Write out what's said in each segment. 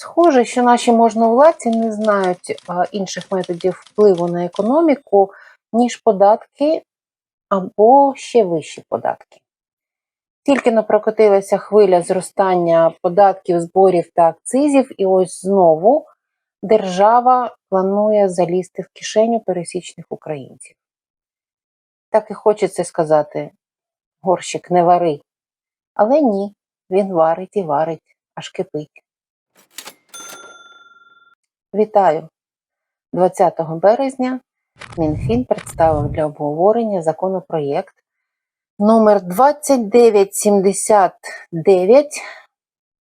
Схоже, що наші можновладці не знають інших методів впливу на економіку, ніж податки або ще вищі податки. Тільки не прокотилася хвиля зростання податків, зборів та акцизів, і ось знову держава планує залізти в кишеню пересічних українців. Так і хочеться сказати: горщик не вари. Але ні, він варить і варить, аж кипить. Вітаю! 20 березня Мінфін представив для обговорення законопроєкт номер 2979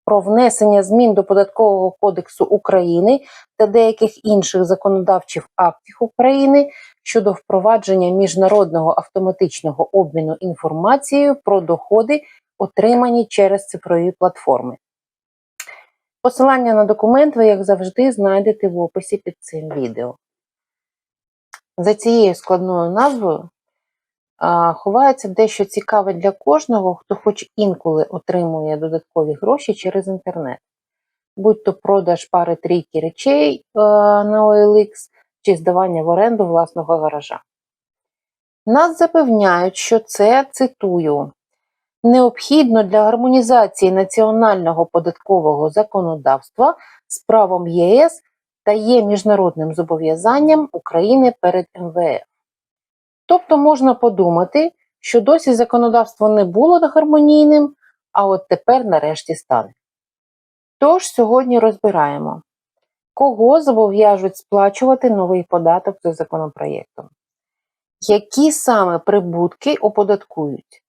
про внесення змін до Податкового кодексу України та деяких інших законодавчих актів України щодо впровадження міжнародного автоматичного обміну інформацією про доходи, отримані через цифрові платформи. Посилання на документ ви, як завжди, знайдете в описі під цим відео. За цією складною назвою ховається дещо цікаве для кожного, хто хоч інколи отримує додаткові гроші через інтернет, будь то продаж пари трійки речей на OLX чи здавання в оренду власного гаража. Нас запевняють, що це цитую необхідно для гармонізації національного податкового законодавства з правом ЄС та є міжнародним зобов'язанням України перед МВФ. Тобто можна подумати, що досі законодавство не було гармонійним, а от тепер нарешті стане. Тож сьогодні розбираємо, кого зобов'яжуть сплачувати новий податок за законопроєктом, які саме прибутки оподаткують,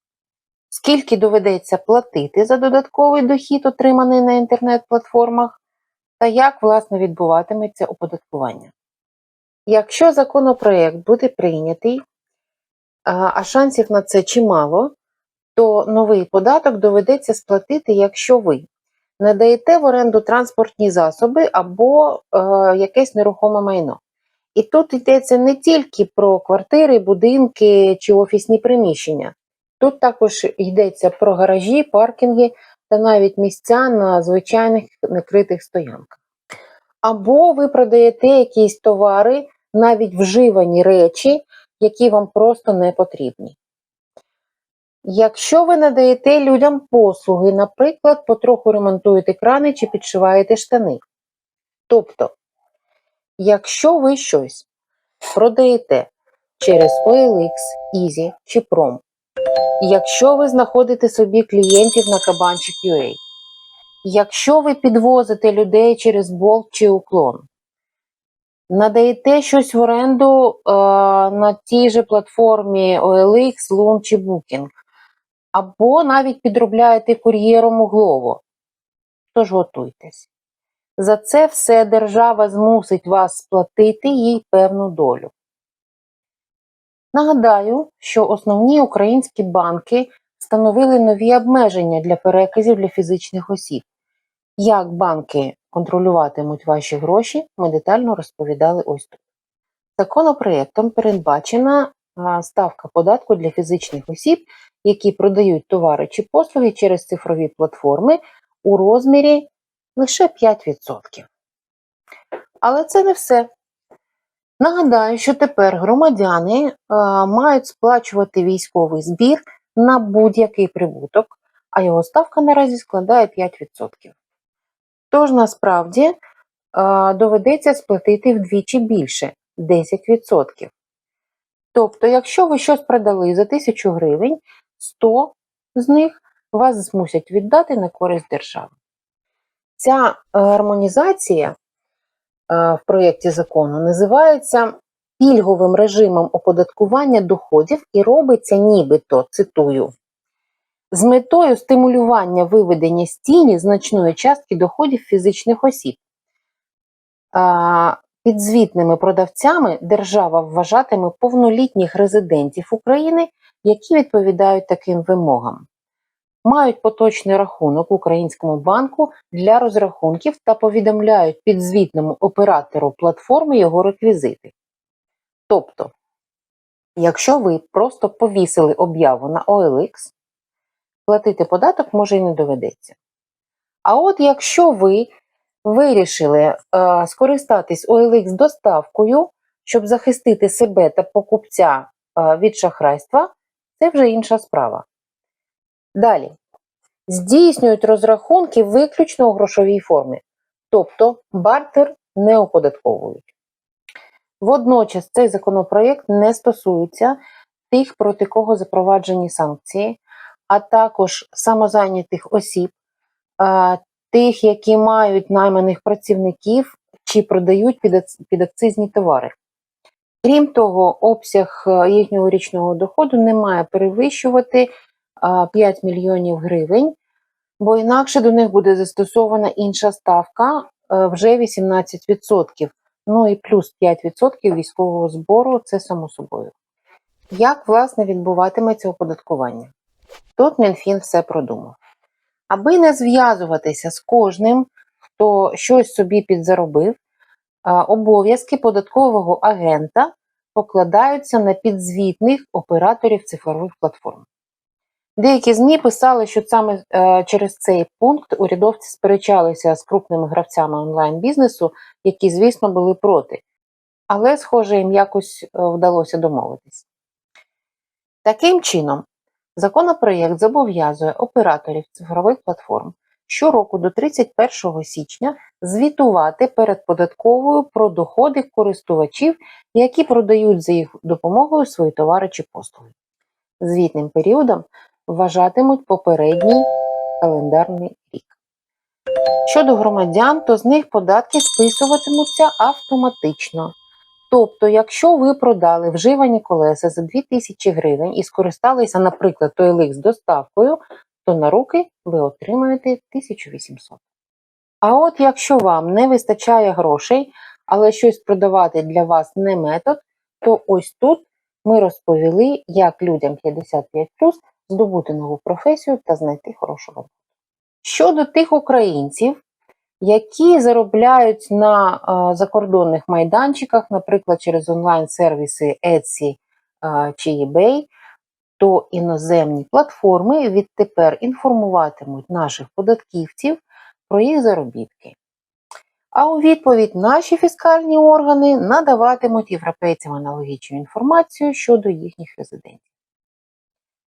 скільки доведеться платити за додатковий дохід, отриманий на інтернет-платформах, та як, власне, відбуватиметься оподаткування. Якщо законопроєкт буде прийнятий, а шансів на це чимало, то новий податок доведеться сплатити, якщо ви надаєте в оренду транспортні засоби або е, якесь нерухоме майно. І тут йдеться не тільки про квартири, будинки чи офісні приміщення. Тут також йдеться про гаражі, паркінги та навіть місця на звичайних некритих стоянках. Або ви продаєте якісь товари, навіть вживані речі, які вам просто не потрібні. Якщо ви надаєте людям послуги, наприклад, потроху ремонтуєте крани чи підшиваєте штани. Тобто, якщо ви щось продаєте через OLX, Easy чи Prom, якщо ви знаходите собі клієнтів на кабанчик.ua, якщо ви підвозите людей через Bolt чи уклон, надаєте щось в оренду е, на тій же платформі OLX, Loom чи Booking, або навіть підробляєте кур'єром у Glovo, тож готуйтесь. За це все держава змусить вас сплатити їй певну долю. Нагадаю, що основні українські банки встановили нові обмеження для переказів для фізичних осіб. Як банки контролюватимуть ваші гроші, ми детально розповідали ось тут. Законопроєктом передбачена ставка податку для фізичних осіб, які продають товари чи послуги через цифрові платформи у розмірі лише 5%. Але це не все. Нагадаю, що тепер громадяни е, мають сплачувати військовий збір на будь-який прибуток, а його ставка наразі складає 5%. Тож насправді е, доведеться сплатити вдвічі більше 10%. Тобто, якщо ви щось продали за 1000 гривень, 100 з них вас змусять віддати на користь держави. Ця гармонізація в проєкті закону називається пільговим режимом оподаткування доходів і робиться нібито, цитую, з метою стимулювання виведення з тіні значної частки доходів фізичних осіб. Підзвітними продавцями держава вважатиме повнолітніх резидентів України, які відповідають таким вимогам мають поточний рахунок в українському банку для розрахунків та повідомляють підзвітному оператору платформи його реквізити. Тобто, якщо ви просто повісили об'яву на OLX, платити податок може і не доведеться. А от якщо ви вирішили е, скористатись OLX доставкою, щоб захистити себе та покупця е, від шахрайства, це вже інша справа. Далі. Здійснюють розрахунки виключно у грошовій формі, тобто бартер не оподатковують. Водночас цей законопроєкт не стосується тих, проти кого запроваджені санкції, а також самозайнятих осіб, тих, які мають найманих працівників чи продають підакцизні товари. Крім того, обсяг е, їхнього річного доходу не має перевищувати 5 мільйонів гривень, бо інакше до них буде застосована інша ставка е, вже 18%. Ну і плюс 5% військового збору це само собою. Як власне відбуватиметься оподаткування? Тут Мінфін все продумав. Аби не зв'язуватися з кожним, хто щось собі підзаробив, обов'язки податкового агента покладаються на підзвітних операторів цифрових платформ. Деякі ЗМІ писали, що саме е, через цей пункт урядовці сперечалися з крупними гравцями онлайн-бізнесу, які, звісно, були проти. Але, схоже, їм якось е, вдалося домовитись. Таким чином, законопроєкт зобов'язує операторів цифрових платформ щороку до 31 січня звітувати перед податковою про доходи користувачів, які продають за їх допомогою свої товари чи послуги. Звітним періодом вважатимуть попередній календарний рік. Щодо громадян, то з них податки списуватимуться автоматично. Тобто, якщо ви продали вживані колеса за 2000 гривень і скористалися, наприклад, OLX з доставкою, то на руки ви отримаєте 1800. А от якщо вам не вистачає грошей, але щось продавати для вас не метод, то ось тут ми розповіли, як людям 55 здобути нову професію та знайти хорошу роботу. Щодо тих українців, які заробляють на закордонних майданчиках, наприклад, через онлайн-сервіси Etsy чи eBay, то іноземні платформи відтепер інформуватимуть наших податківців про їх заробітки. А у відповідь наші фіскальні органи надаватимуть європейцям аналогічну інформацію щодо їхніх резидентів.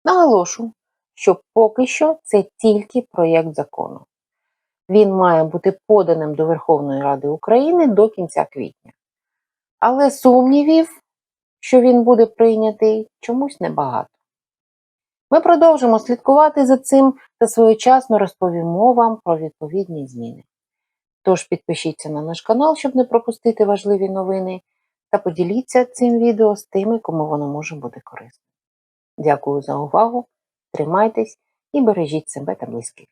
Наголошу, що поки що це тільки проєкт закону. Він має бути поданим до Верховної Ради України до кінця квітня. Але сумнівів, що він буде прийнятий, чомусь небагато. Ми продовжимо слідкувати за цим та своєчасно розповімо вам про відповідні зміни. Тож підпишіться на наш канал, щоб не пропустити важливі новини, та поділіться цим відео з тими, кому воно може бути корисним. Дякую за увагу, тримайтесь і бережіть себе та близьких.